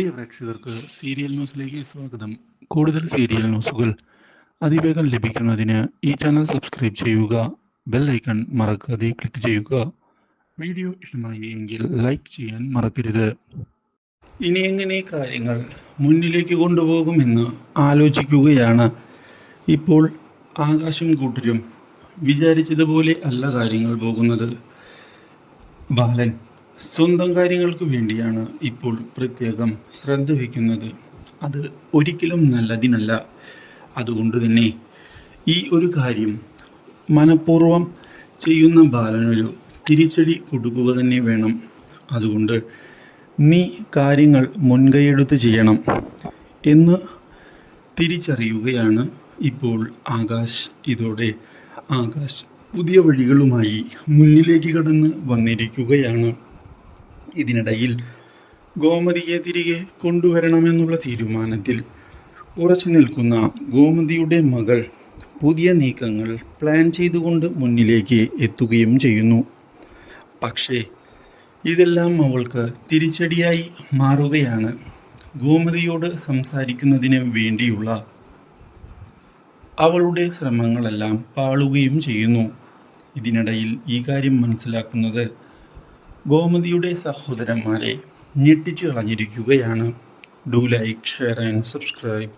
പ്രിയ പ്രേക്ഷകർക്ക് സീരിയൽ ന്യൂസിലേക്ക് സ്വാഗതം. കൂടുതൽ സീരിയൽ ന്യൂസുകൾ അതിവേഗം ലഭിക്കുന്നതിന് ഈ ചാനൽ സബ്സ്ക്രൈബ് ചെയ്യുക ബെൽ ഐക്കൺ മറക്കാതെ ക്ലിക്ക് ചെയ്യുക. വീഡിയോ ഇഷ്ടമായി എങ്കിൽ ലൈക്ക് ചെയ്യാൻ മറക്കരുത്. ഇനി എങ്ങനെ കാര്യങ്ങൾ മുന്നിലേക്ക് കൊണ്ടുപോകുമെന്ന് ആലോചിക്കുകയാണ്. ഇപ്പോൾ ആകാശം കൂട്ടരും വിചാരിച്ചതുപോലെ അല്ല കാര്യങ്ങൾ പോകുന്നത്. ബാലൻ സ്വന്തം കാര്യങ്ങൾക്ക് വേണ്ടിയാണ് ഇപ്പോൾ പ്രത്യേകം ശ്രദ്ധ വയ്ക്കുന്നത്. അത് ഒരിക്കലും നല്ലതിനല്ല. അതുകൊണ്ട് തന്നെ ഈ ഒരു കാര്യം മനഃപൂർവം ചെയ്യുന്ന ബാലനൊരു തിരിച്ചടി കൊടുക്കുക തന്നെ വേണം. അതുകൊണ്ട് നീ കാര്യങ്ങൾ മുൻകൈയെടുത്ത് ചെയ്യണം എന്ന് തിരിച്ചറിയുകയാണ് ഇപ്പോൾ ആകാശ്. ഇതോടെ ആകാശ് പുതിയ വഴികളുമായി മുന്നിലേക്ക് കടന്ന് വന്നിരിക്കുകയാണ്. ഇതിനിടയിൽ ഗോമതിയെ തിരികെ കൊണ്ടുവരണമെന്നുള്ള തീരുമാനത്തിൽ ഉറച്ചു നിൽക്കുന്ന ഗോമതിയുടെ മകൾ പുതിയ നീക്കങ്ങൾ പ്ലാൻ ചെയ്തുകൊണ്ട് മുന്നിലേക്ക് എത്തുകയും ചെയ്യുന്നു. പക്ഷേ ഇതെല്ലാം അവൾക്ക് തിരിച്ചടിയായി മാറുകയാണ്. ഗോമതിയോട് സംസാരിക്കുന്നതിന് വേണ്ടിയുള്ള അവളുടെ ശ്രമങ്ങളെല്ലാം പാളുകയും ചെയ്യുന്നു. ഇതിനിടയിൽ ഈ കാര്യം മനസ്സിലാക്കുന്നത് ഗോമതിയുടെ സഹോദരന്മാരെ ഞെട്ടിച്ചു കളഞ്ഞിരിക്കുകയാണ്. Do like share and subscribe